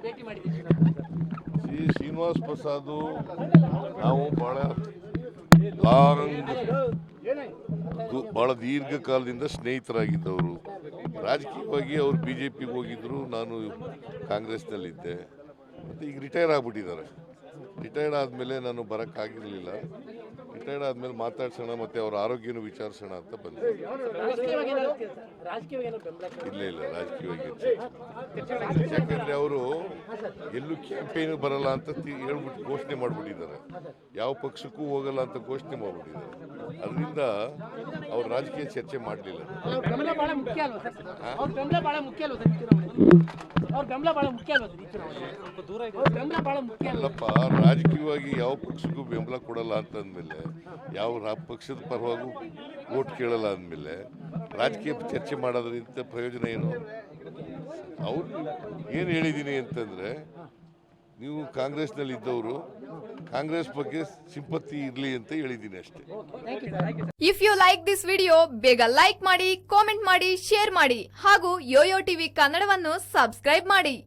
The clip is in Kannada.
ಶ್ರೀ ಶ್ರೀನಿವಾಸ್ ಪ್ರಸಾದ್, ನಾವು ಬಹಳ ಲಾಂಗ್ ಬಹಳ ದೀರ್ಘಕಾಲದಿಂದ ಸ್ನೇಹಿತರಾಗಿದ್ದವರು. ರಾಜಕೀಯವಾಗಿ ಅವರು ಬಿ ಜೆ ಪಿಗೆ ಹೋಗಿದ್ದರು ನಾನು ಕಾಂಗ್ರೆಸ್ನಲ್ಲಿದ್ದೆ. ಮತ್ತು ಈಗ ರಿಟೈರ್ ಆಗಿಬಿಟ್ಟಿದ್ದಾರೆ. ರಿಟೈರ್ಡ್ ಆದಮೇಲೆ ನಾನು ಬರೋಕ್ಕಾಗಿರಲಿಲ್ಲ. ರಿಟೈರ್ಡ್ ಆದಮೇಲೆ ಮಾತಾಡ್ಸೋಣ ಮತ್ತು ಅವ್ರ ಆರೋಗ್ಯನೂ ವಿಚಾರಿಸೋಣ ಅಂತ ಬಂದೆ. ಇಲ್ಲ ಇಲ್ಲ ರಾಜಕೀಯವಾಗಿ ಯಾಕಂದರೆ ಅವರು ಎಲ್ಲೂ ಕ್ಯಾಂಪೇನು ಬರಲ್ಲ ಅಂತ ಹೇಳ್ಬಿಟ್ಟು ಘೋಷಣೆ ಮಾಡಿಬಿಟ್ಟಿದ್ದಾರೆ. ಯಾವ ಪಕ್ಷಕ್ಕೂ ಹೋಗಲ್ಲ ಅಂತ ಘೋಷಣೆ ಮಾಡ್ಬಿಟ್ಟಿದ್ದಾರೆ. ಅದರಿಂದ ಅವ್ರು ರಾಜಕೀಯ ಚರ್ಚೆ ಮಾಡಲಿಲ್ಲ. ಅವ್ರ ಬೆಂಬಲ ಬಹಳ ಮುಖ್ಯ ಅಲ್ವಾ ಸರ್? ಅವ್ರ ಬೆಂಬಲ ಬಹಳ ಮುಖ್ಯ ಅಲ್ವಾ ಸರ್ ಅವ್ರ ಬೆಂಬಲ ಬಹಳ ಮುಖ್ಯ ಅಲ್ವಾ ಸರ್ ಈ ಚುನಾವಣೆ ಬೆಂಬಲ ಬಹಳ ಮುಖ್ಯ ಅಲ್ಲಪ್ಪ ರಾಜಕೀಯವಾಗಿ ಯಾವ ಪಕ್ಷಕ್ಕೂ ಬೆಂಬಲ ಕೊಡಲ್ಲ ಅಂತಂದ್ಮೇಲೆ, ಯಾವ ಪಕ್ಷದ ಪರವಾಗೂ ಓಟ್ ಕೇಳಲ್ಲ ಅಂದಮೇಲೆ ರಾಜಕೀಯ ಚರ್ಚೆ ಮಾಡೋದ್ರಿಂದ ಪ್ರಯೋಜನ ಏನು? ಅವ್ರು ಏನು ಹೇಳಿದ್ದೀನಿ ಅಂತಂದರೆ, ನೀವು ಕಾಂಗ್ರೆಸ್ನಲ್ಲಿ ಇದ್ದವರು, ಕಾಂಗ್ರೆಸ್ ಬಗ್ಗೆ ಸಿಂಪತಿ ಇರಲಿ ಅಂತ ಹೇಳಿದ್ದೀನಿ ಅಷ್ಟೇ. If you like this video ಬೇಗ ಲೈಕ್ ಮಾಡಿ ಕಾಮೆಂಟ್ ಮಾಡಿ ಶೇರ್ ಮಾಡಿ ಹಾಗೂ ಯೋಯೋ ಟಿವಿ ಕನ್ನಡವನ್ನು ಸಬ್ಸ್ಕ್ರೈಬ್ ಮಾಡಿ.